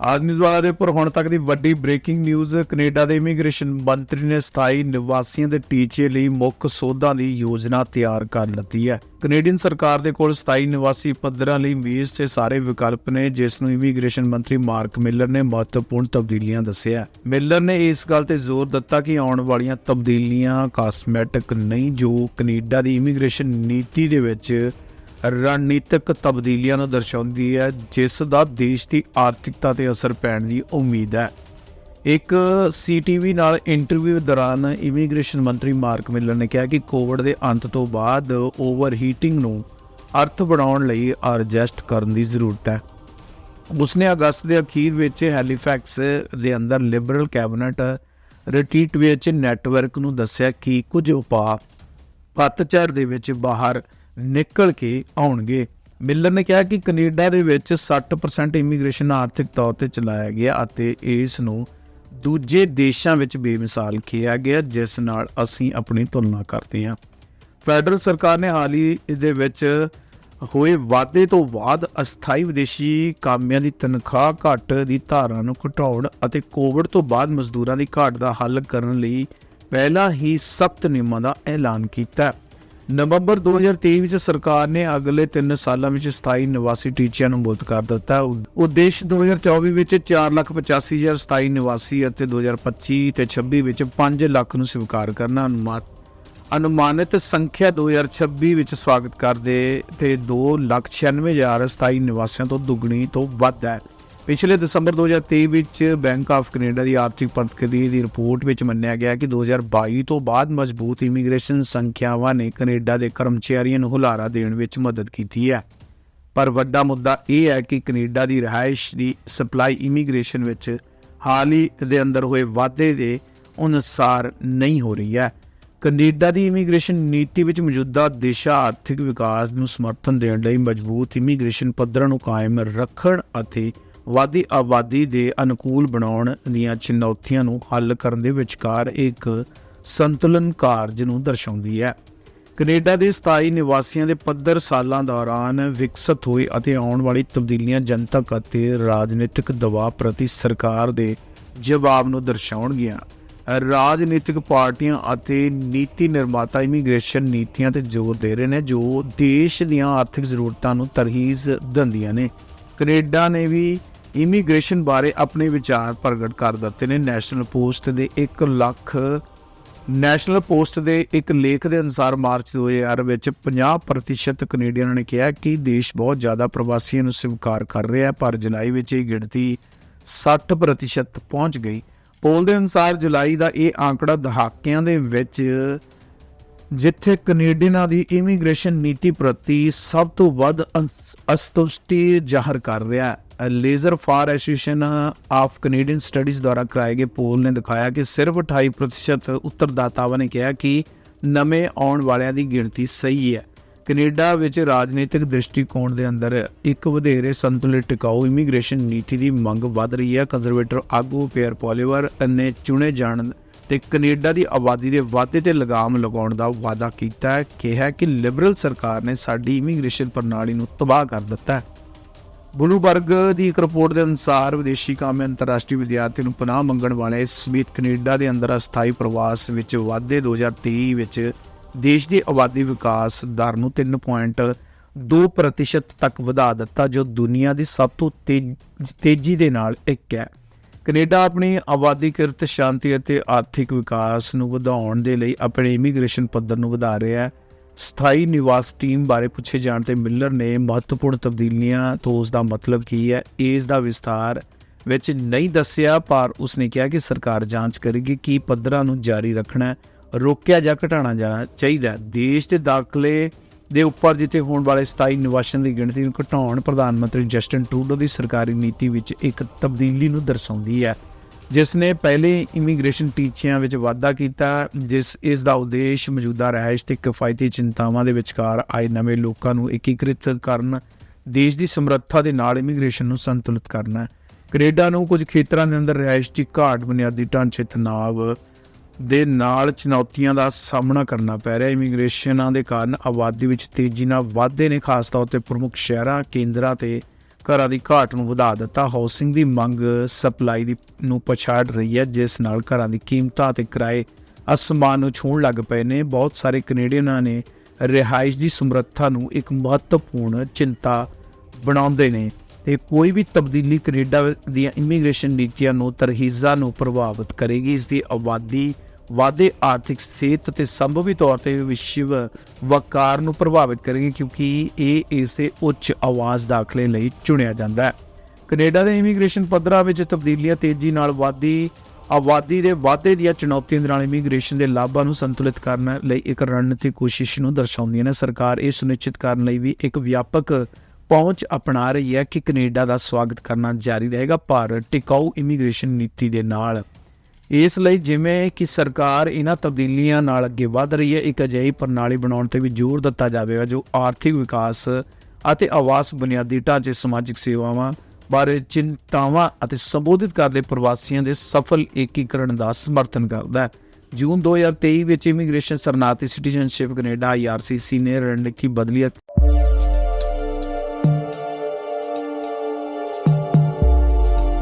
ਆਦਮੀ ਦੁਆਰੇ ਪਰ ਹੁਣ ਤੱਕ ਦੀ ਵੱਡੀ ਬ੍ਰੇਕਿੰਗ ਨਿਊਜ਼ ਕੈਨੇਡਾ ਦੇ ਇਮੀਗ੍ਰੇਸ਼ਨ ਮੰਤਰੀ ਨੇ ਸਥਾਈ ਨਿਵਾਸੀਆਂ ਦੇ ਟੀਚੇ ਲਈ ਮੁੱਖ ਸੋਧਾਂ ਦੀ ਯੋਜਨਾ ਤਿਆਰ ਕਰ ਲਈ ਹੈ। ਕੈਨੇਡੀਅਨ ਸਰਕਾਰ ਦੇ ਕੋਲ ਸਥਾਈ ਨਿਵਾਸੀ ਪੱਧਰਾਂ ਲਈ ਮੇਜ਼ ਤੇ ਸਾਰੇ ਵਿਕਲਪ ਨੇ, ਜਿਸ ਨੂੰ ਇਮੀਗ੍ਰੇਸ਼ਨ ਮੰਤਰੀ ਮਾਰਕ ਮਿਲਰ ਨੇ ਮਹੱਤਵਪੂਰਨ ਤਬਦੀਲੀਆਂ ਦੱਸਿਆ ਮਿਲਰ ਨੇ ਇਸ ਗੱਲ ਤੇ ਜ਼ੋਰ ਦਿੱਤਾ ਕਿ ਆਉਣ ਵਾਲੀਆਂ ਤਬਦੀਲੀਆਂ ਕਾਸਮੈਟਿਕ ਨਹੀਂ, ਜੋ ਕੈਨੇਡਾ ਦੀ ਇਮੀਗ੍ਰੇਸ਼ਨ ਨੀਤੀ ਦੇ ਵਿੱਚ ਰਣਨੀਤਿਕ ਤਬਦੀਲੀਆਂ ਨੂੰ ਦਰਸਾਉਂਦੀ ਹੈ, ਜਿਸ ਦਾ ਦੇਸ਼ ਦੀ ਆਰਥਿਕਤਾ ਤੇ ਅਸਰ ਪੈਣ ਦੀ ਉਮੀਦ ਹੈ। ਇੱਕ ਸੀਟੀਵੀ ਨਾਲ ਇੰਟਰਵਿਊ ਦੌਰਾਨ ਇਮੀਗ੍ਰੇਸ਼ਨ ਮੰਤਰੀ ਮਾਰਕ ਮਿਲਰ ਨੇ ਕਿਹਾ ਕਿ ਕੋਵਿਡ ਦੇ ਅੰਤ ਤੋਂ ਬਾਅਦ ਓਵਰਹੀਟਿੰਗ ਨੂੰ ਅਰਥ ਬਣਾਉਣ ਲਈ ਐਡਜਸਟ ਕਰਨ ਦੀ ਜ਼ਰੂਰਤ ਹੈ। ਉਸਨੇ ਅਗਸਤ ਦੇ ਅਖੀਰ ਵਿੱਚ ਹੈਲੀਫੈਕਸ ਦੇ ਅੰਦਰ ਲਿਬਰਲ ਕੈਬਨਿਟ ਰਿਟਰੀਟ ਵਿੱਚ ਨੈਟਵਰਕ ਨੂੰ ਦੱਸਿਆ ਕਿ ਕੁਝ ਉਪਾਅ ਪਤਝੜ ਦੇ ਵਿੱਚ ਬਾਹਰ ਨਿਕਲ ਕੇ ਆਉਣਗੇ ਮਿਲਰ ਨੇ ਕਿਹਾ ਕਿ ਕੈਨੇਡਾ ਦੇ ਵਿੱਚ 60% ਇਮੀਗ੍ਰੇਸ਼ਨ ਆਰਥਿਕ ਤੌਰ ਤੇ ਚਲਾਇਆ ਗਿਆ ਅਤੇ ਇਸ ਨੂੰ ਦੂਜੇ ਦੇਸ਼ਾਂ ਵਿੱਚ ਬੇਮਿਸਾਲ ਕਿਹਾ ਗਿਆ, ਜਿਸ ਨਾਲ ਅਸੀਂ ਆਪਣੀ ਤੁਲਨਾ ਕਰਦੇ ਹਾਂ ਫੈਡਰਲ ਸਰਕਾਰ ਨੇ ਹਾਲ ਹੀ ਦੇ ਵਿੱਚ ਹੋਏ ਵਾਅਦੇ ਤੋਂ ਬਾਅਦ ਅਸਥਾਈ ਵਿਦੇਸ਼ੀ ਕਾਮਿਆਂ ਦੀ ਤਨਖਾਹ ਘਟ ਦੀ ਧਾਰਾ ਨੂੰ ਘਟਾਉਣ ਅਤੇ ਕੋਵਿਡ ਤੋਂ ਬਾਅਦ ਮਜ਼ਦੂਰਾਂ ਦੀ ਘਾਟ ਦਾ ਹੱਲ ਕਰਨ ਲਈ ਪਹਿਲਾਂ ਹੀ ਸਖਤ ਨਿਯਮਾਂ ਦਾ ਐਲਾਨ ਕੀਤਾ ਹੈ। ਨਵੰਬਰ 2023 ਵਿੱਚ ਸਰਕਾਰ ਨੇ ਅਗਲੇ 3 ਸਾਲਾਂ ਵਿੱਚ ਸਥਾਈ ਨਿਵਾਸੀ ਟੀਚਿਆਂ ਨੂੰ ਮੁਲਤ ਕਰ ਦਿੱਤਾ ਹੈ। ਉ- ਉਦੇਸ਼ 2024 ਵਿੱਚ 485000 ਸਥਾਈ ਨਿਵਾਸੀ ਅਤੇ 2025 ਤੇ 26 ਵਿੱਚ 5 ਲੱਖ ਨੂੰ ਸਵੀਕਾਰ ਕਰਨਾ ਅਨੁਮਾਨ ਅਨੁਮਾਨਿਤ ਸੰਖਿਆ 2026 ਵਿੱਚ ਸਵਾਗਤ ਕਰਦੇ ਤੇ 296000 ਸਥਾਈ ਨਿਵਾਸੀਆਂ ਤੋਂ ਦੁੱਗਣੀ ਤੋਂ ਵੱਧ ਹੈ ਪਿਛਲੇ ਦਸੰਬਰ 2023 ਵਿੱਚ ਬੈਂਕ ਆਫ ਕੈਨੇਡਾ ਦੀ ਆਰਥਿਕ ਪ੍ਰਗਤੀ ਦੀ ਰਿਪੋਰਟ ਵਿੱਚ ਮੰਨਿਆ ਗਿਆ ਕਿ 2022 ਤੋਂ ਬਾਅਦ ਮਜ਼ਬੂਤ ਇਮੀਗ੍ਰੇਸ਼ਨ ਸੰਖਿਆਵਾਂ ਨੇ ਕੈਨੇਡਾ ਦੇ ਕਰਮਚਾਰੀਆਂ ਨੂੰ ਹੁਲਾਰਾ ਦੇਣ ਵਿੱਚ ਮਦਦ ਕੀਤੀ ਹੈ। ਪਰ ਵੱਡਾ ਮੁੱਦਾ ਇਹ ਹੈ ਕਿ ਕੈਨੇਡਾ ਦੀ ਰਿਹਾਇਸ਼ ਦੀ ਸਪਲਾਈ ਇਮੀਗ੍ਰੇਸ਼ਨ ਵਿੱਚ ਹਾਲ ਹੀ ਦੇ ਅੰਦਰ ਹੋਏ ਵਾਧੇ ਦੇ ਅਨੁਸਾਰ ਨਹੀਂ ਹੋ ਰਹੀ ਹੈ। ਕੈਨੇਡਾ ਦੀ ਇਮੀਗ੍ਰੇਸ਼ਨ ਨੀਤੀ ਵਿੱਚ ਮੌਜੂਦਾ ਦਿਸ਼ਾ ਆਰਥਿਕ ਵਿਕਾਸ ਨੂੰ ਸਮਰਥਨ ਦੇਣ ਲਈ ਮਜ਼ਬੂਤ ਇਮੀਗ੍ਰੇਸ਼ਨ ਪੱਧਰਾਂ ਨੂੰ ਕਾਇਮ ਰੱਖਣ ਅਤੇ ਵਾਧੀ ਆਬਾਦੀ ਦੇ ਅਨੁਕੂਲ ਬਣਾਉਣ ਦੀਆਂ ਚੁਣੌਤੀਆਂ ਨੂੰ ਹੱਲ ਕਰਨ ਦੇ ਵਿਚਕਾਰ ਇੱਕ ਸੰਤੁਲਨ ਕਾਰਜ ਨੂੰ ਦਰਸਾਉਂਦੀ ਹੈ। ਕੈਨੇਡਾ ਦੇ ਸਥਾਈ ਨਿਵਾਸੀਆਂ ਦੇ ਪੱਧਰ ਸਾਲਾਂ ਦੌਰਾਨ ਵਿਕਸਿਤ ਹੋਏ ਅਤੇ ਆਉਣ ਵਾਲੀ ਤਬਦੀਲੀਆਂ ਜਨਤਕ ਅਤੇ ਰਾਜਨੀਤਿਕ ਦਬਾਅ ਪ੍ਰਤੀ ਸਰਕਾਰ ਦੇ ਜਵਾਬ ਨੂੰ ਦਰਸਾਉਣਗੀਆਂ। ਰਾਜਨੀਤਿਕ ਪਾਰਟੀਆਂ ਅਤੇ ਨੀਤੀ ਨਿਰਮਾਤਾ ਇਮੀਗ੍ਰੇਸ਼ਨ ਨੀਤੀਆਂ ਤੇ ਜ਼ੋਰ ਦੇ ਰਹੇ ਨੇ, ਜੋ ਦੇਸ਼ ਦੀਆਂ ਆਰਥਿਕ ਜ਼ਰੂਰਤਾਂ ਨੂੰ ਤਰਹੀਜ਼ ਦਿੰਦੀਆਂ ਨੇ। ਕੈਨੇਡਾ ਨੇ ਵੀ ਇਮੀਗ੍ਰੇਸ਼ਨ ਬਾਰੇ ਆਪਣੇ ਵਿਚਾਰ ਪ੍ਰਗਟ ਕਰ ਦਿੱਤੇ ਨੇ ਨੈਸ਼ਨਲ ਪੋਸਟ ਦੇ 1 ਲੱਖ, ਨੈਸ਼ਨਲ ਪੋਸਟ ਦੇ ਇੱਕ ਲੇਖ ਦੇ ਅਨੁਸਾਰ ਮਾਰਚ 2000 ਵਿੱਚ 50% ਕੈਨੇਡੀਅਨਾਂ ਨੇ ਕਿਹਾ ਕਿ ਦੇਸ਼ ਬਹੁਤ ਜ਼ਿਆਦਾ ਪ੍ਰਵਾਸੀਆਂ ਨੂੰ ਸਵੀਕਾਰ ਕਰ ਰਿਹਾ ਹੈ, ਪਰ ਜੁਲਾਈ ਵਿੱਚ ਇਹ ਗਿਣਤੀ 60% ਪਹੁੰਚ ਗਈ। ਪੋਲ ਦੇ ਅਨੁਸਾਰ ਜੁਲਾਈ ਦਾ ਇਹ ਆંકੜਾ ਦਹਾਕਿਆਂ ਦੇ ਵਿੱਚ, ਜਿੱਥੇ ਕੈਨੇਡੀਅਨਾਂ ਦੀ ਇਮੀਗ੍ਰੇਸ਼ਨ ਨੀਤੀ ਪ੍ਰਤੀ ਸਭ ਤੋਂ ਵੱਧ ਅਸ- ਅਸੰਤੁਸ਼ਟੀ ਜ਼ਾਹਰ ਕਰ ਰਿਹਾ ਹੈ। Leger for association of Canadian studies ਦੁਆਰਾ ਕਰਾਏ ਗਏ ਪੋਲ ਨੇ ਦਿਖਾਇਆ ਕਿ ਸਿਰਫ 28% ਉੱਤਰਦਾਤਾਵਾਂ ਨੇ ਕਿਹਾ ਕਿ ਨਵੇਂ ਆਉਣ ਵਾਲਿਆਂ ਦੀ ਗਿਣਤੀ ਸਹੀ ਹੈ। ਕੈਨੇਡਾ ਵਿੱਚ ਰਾਜਨੀਤਿਕ ਦ੍ਰਿਸ਼ਟੀਕੋਣ ਦੇ ਅੰਦਰ ਇੱਕ ਵਧੇਰੇ ਸੰਤੁਲਿਤ ਟਿਕਾਊ ਇਮੀਗ੍ਰੇਸ਼ਨ ਨੀਤੀ ਦੀ ਮੰਗ ਵੱਧ ਰਹੀ ਹੈ। ਕੰਜ਼ਰਵੇਟਰ ਆਗੂ ਪੀਅਰ ਪੋਲੀਵਰ ਨੇ ਚੁਣੇ ਜਾਣ ਤੇ ਕੈਨੇਡਾ ਦੀ ਆਬਾਦੀ ਦੇ ਵਾਧੇ ਤੇ ਲਗਾਮ ਲਗਾਉਣ ਦਾ ਵਾਅਦਾ ਕੀਤਾ ਹੈ। ਕਿਹਾ ਕਿ ਲਿਬਰਲ ਸਰਕਾਰ ਨੇ ਸਾਡੀ ਇਮੀਗ੍ਰੇਸ਼ਨ ਪ੍ਰਣਾਲੀ ਨੂੰ ਤਬਾਹ ਕਰ ਦਿੱਤਾ ਹੈ। ਬਲੂਬਰਗ ਦੀ ਇੱਕ ਰਿਪੋਰਟ ਦੇ ਅਨੁਸਾਰ ਵਿਦੇਸ਼ੀ ਕਾਮੇ ਅੰਤਰਰਾਸ਼ਟਰੀ ਵਿਦਿਆਰਥੀ ਨੂੰ ਪਨਾਹ ਮੰਗਣ ਵਾਲੇ ਸਮੇਤ ਕੈਨੇਡਾ ਦੇ ਅੰਦਰ ਅਸਥਾਈ ਪ੍ਰਵਾਸ ਵਿੱਚ ਵਾਧੇ 2023 ਵਿੱਚ ਦੇਸ਼ ਦੀ ਆਬਾਦੀ ਵਿਕਾਸ ਦਰ ਨੂੰ 3.2% ਤੱਕ ਵਧਾ ਦਿੱਤਾ, ਜੋ ਦੁਨੀਆ ਦੀ ਸਭ ਤੋਂ ਤੇਜ਼ੀ ਦੇ ਨਾਲ ਇੱਕ ਹੈ। ਕੈਨੇਡਾ ਆਪਣੀ ਆਬਾਦੀ, ਕਿਰਤ, ਸ਼ਾਂਤੀ ਅਤੇ ਆਰਥਿਕ ਵਿਕਾਸ ਨੂੰ ਵਧਾਉਣ ਦੇ ਲਈ ਆਪਣੇ ਇਮੀਗ੍ਰੇਸ਼ਨ ਪੱਧਰ ਨੂੰ ਵਧਾ ਰਿਹਾ ਹੈ। ਸਥਾਈ ਨਿਵਾਸ ਟੀਮ ਬਾਰੇ ਪੁੱਛੇ ਜਾਣ ਤੇ ਮਿਲਰ ਨੇ ਮਹੱਤਵਪੂਰਨ ਤਬਦੀਲੀਆਂ ਤੋਂ ਉਸ ਦਾ ਮਤਲਬ ਕੀ ਹੈ, ਇਸ ਦਾ ਵਿਸਥਾਰ ਵਿੱਚ ਨਹੀਂ ਦੱਸਿਆ, ਪਰ ਉਸਨੇ ਕਿਹਾ ਕਿ ਸਰਕਾਰ ਜਾਂਚ ਕਰੇਗੀ ਕਿ ਪੱਧਰਾਂ ਨੂੰ ਜਾਰੀ ਰੱਖਣਾ, ਰੋਕਿਆ ਜਾਂ ਘਟਾਉਣਾ ਜਾਣਾ ਚਾਹੀਦਾ ਦੇਸ਼ ਦੇ ਦਾਖਲੇ ਦੇ ਉੱਪਰ ਜਿੱਥੇ ਹੋਣ ਵਾਲੇ ਸਥਾਈ ਨਿਵਾਸੀਆਂ ਦੀ ਗਿਣਤੀ ਨੂੰ ਘਟਾਉਣ, ਪ੍ਰਧਾਨ ਮੰਤਰੀ ਜਸਟਨ ਟਰੂਡੋ ਦੀ ਸਰਕਾਰੀ ਨੀਤੀ ਵਿੱਚ ਇੱਕ ਤਬਦੀਲੀ ਨੂੰ ਦਰਸਾਉਂਦੀ ਹੈ। ਜਿਸ ਨੇ ਪਹਿਲੇ ਇਮੀਗ੍ਰੇਸ਼ਨ ਟੀਚਿਆਂ ਵਿੱਚ ਵਾਧਾ ਕੀਤਾ, ਜਿਸ ਇਸ ਦਾ ਉਦੇਸ਼ ਮੌਜੂਦਾ ਰਹਿائش ਤੇ ਕਿਫਾਇਤੀ ਚਿੰਤਾਵਾਂ ਦੇ ਵਿਚਕਾਰ ਆਏ ਨਵੇਂ ਲੋਕਾਂ ਨੂੰ ਏਕੀਕ੍ਰਿਤ ਕਰਨ, ਦੇਸ਼ ਦੀ ਸਮਰੱਥਾ ਦੇ ਨਾਲ ਇਮੀਗ੍ਰੇਸ਼ਨ ਨੂੰ ਸੰਤੁਲਿਤ ਕਰਨਾ। ਹੈ ਕੈਨੇਡਾ ਨੂੰ ਕੁਝ ਖੇਤਰਾਂ ਦੇ ਅੰਦਰ ਰਿਹਾਇਸ਼ ਦੀ ਘਾਟ ਬੁਨਿਆਦੀ ਢਾਂਚੇ ਤਣਾਅ ਦੇ ਨਾਲ ਚੁਣੌਤੀਆਂ ਦਾ ਸਾਹਮਣਾ ਕਰਨਾ ਪੈ ਰਿਹਾ। ਇਮੀਗ੍ਰੇਸ਼ਨਾਂ ਦੇ ਕਾਰਨ ਆਬਾਦੀ ਵਿੱਚ ਤੇਜ਼ੀ ਨਾਲ ਵਾਧੇ ਨੇ, ਖਾਸ ਤੌਰ ਤੇ ਪ੍ਰਮੁੱਖ ਸ਼ਹਿਰਾਂ, ਕੇਂਦਰਾਂ ਤੇ ਘਰਾਂ ਦੀ ਘਾਟ ਨੂੰ ਵਧਾ ਦਿੱਤਾ। ਹਾਊਸਿੰਗ ਦੀ ਮੰਗ ਸਪਲਾਈ ਦੀ ਨੂੰ ਪਛਾੜ ਰਹੀ ਹੈ, ਜਿਸ ਨਾਲ ਘਰਾਂ ਦੀ ਕੀਮਤਾਂ ਤੇ ਕਿਰਾਏ ਅਸਮਾਨ ਨੂੰ ਛੂਹਣ ਲੱਗ ਪਏ ਨੇ। ਬਹੁਤ ਸਾਰੇ ਕੈਨੇਡੀਅਨਾਂ ਨੇ ਰਿਹਾਇਸ਼ ਦੀ ਸਮਰੱਥਾ ਨੂੰ ਇੱਕ ਮਹੱਤਵਪੂਰਨ ਚਿੰਤਾ ਬਣਾਉਂਦੇ ਨੇ ਤੇ ਕੋਈ ਵੀ ਤਬਦੀਲੀ ਕੈਨੇਡਾ ਦੀਆਂ ਇਮੀਗ੍ਰੇਸ਼ਨ ਨੀਤੀਆਂ ਨੂੰ ਤਰਹੀਜ਼ਾਂ ਨੂੰ ਪ੍ਰਭਾਵਿਤ ਕਰੇਗੀ। ਇਸ ਦੀ ਆਬਾਦੀ ਵਾਧੇ ਆਰਥਿਕ ਸਿਹਤ ਤੇ ਸੰਭਵੀ ਤੌਰ ਤੇ ਵਿਸ਼ਵ ਵਕਾਰ ਨੂੰ ਪ੍ਰਭਾਵਿਤ ਕਰੇਗੀ ਕਿਉਂਕਿ ਇਹ ਇਸ ਦੇ ਉੱਚ ਆਵਾਜ਼ ਦਾਖਲੇ ਲਈ ਚੁਣਿਆ ਜਾਂਦਾ ਹੈ। ਕੈਨੇਡਾ ਦੇ ਇਮੀਗ੍ਰੇਸ਼ਨ ਪੱਧਰਾਂ ਵਿੱਚ ਤਬਦੀਲੀਆਂ ਤੇਜ਼ੀ ਨਾਲ ਵਾਧੀ, ਆਬਾਦੀ ਦੇ ਵਾਧੇ ਦੀਆਂ ਚੁਣੌਤੀਆਂ ਦੇ ਨਾਲ ਇਮੀਗ੍ਰੇਸ਼ਨ ਦੇ ਲਾਭਾਂ ਨੂੰ ਸੰਤੁਲਿਤ ਕਰਨ ਲਈ ਇੱਕ ਰਣਨੀਤਿਕ ਕੋਸ਼ਿਸ਼ ਨੂੰ ਦਰਸਾਉਂਦੀਆਂ ਨੇ। ਸਰਕਾਰ ਇਹ ਸੁਨਿਸ਼ਚਿਤ ਕਰਨ ਲਈ ਵੀ ਇੱਕ ਵਿਆਪਕ ਪਹੁੰਚ ਅਪਣਾ ਰਹੀ ਹੈ ਕਿ ਕੈਨੇਡਾ ਦਾ ਸਵਾਗਤ ਕਰਨਾ ਜਾਰੀ ਰਹੇਗਾ। ਪਰ ਟਿਕਾਊ ਇਮੀਗ੍ਰੇਸ਼ਨ ਨੀਤੀ ਦੇ ਨਾਲ ਇਸ ਲਈ ਜਿਵੇਂ ਕਿ ਸਰਕਾਰ ਇਹਨਾਂ ਤਬਦੀਲੀਆਂ ਨਾਲ ਅੱਗੇ ਵਧ ਰਹੀ ਹੈ, ਇੱਕ ਅਜਿਹੀ ਪ੍ਰਣਾਲੀ ਬਣਾਉਣ ਤੇ ਵੀ ਜ਼ੋਰ ਦਿੱਤਾ ਜਾਵੇਗਾ, ਜੋ ਆਰਥਿਕ ਵਿਕਾਸ ਅਤੇ ਆਵਾਸ ਬੁਨਿਆਦੀ ਢਾਂਚੇ, ਸਮਾਜਿਕ ਸੇਵਾਵਾਂ ਬਾਰੇ ਚਿੰਤਾਵਾਂ ਅਤੇ ਸੰਬੋਧਿਤ ਕਰਦੇ ਪ੍ਰਵਾਸੀਆਂ ਦੇ ਸਫਲ ਏਕੀਕਰਨ ਦਾ ਸਮਰਥਨ ਕਰਦਾ ਹੈ। ਜੂਨ 2023 ਵਿੱਚ ਇਮੀਗ੍ਰੇਸ਼ਨ ਸਰਨਾਤੀ ਸਿਟੀਜ਼ਨਸ਼ਿਪ ਕੈਨੇਡਾ IRCC ਨੇ ਰਣਨੀਤੀ ਬਦਲੀ